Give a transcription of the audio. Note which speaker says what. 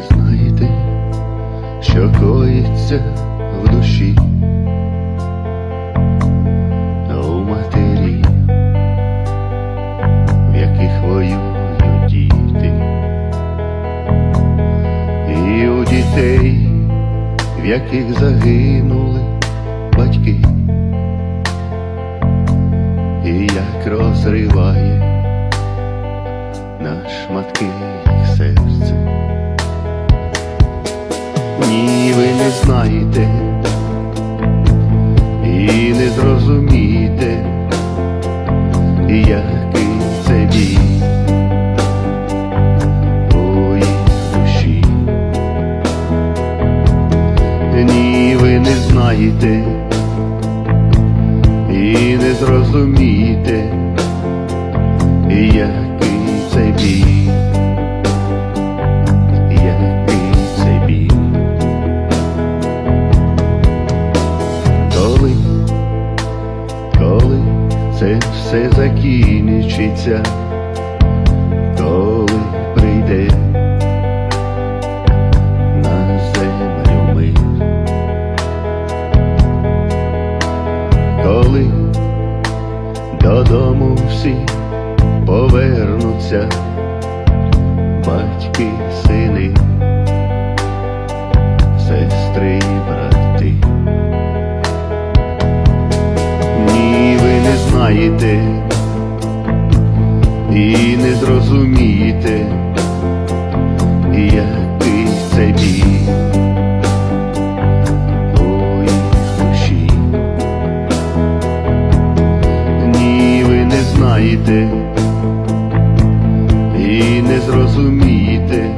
Speaker 1: Ви знаєте, що коїться в душі. У матері, в яких воюють діти, і у дітей, в яких загинули батьки, і як розриває на шматки Ні, ви не знаєте. І не зрозумієте, який це бій. Їх душі. Ні, ви не знаєте. І не зрозумієте, який це все закінчиться, коли прийде на землю мир, коли додому всі повернуться батьки, сини, сестри брати. Зрозумієте, який це бій душі. Ні, ви не знаєте і не зрозумієте,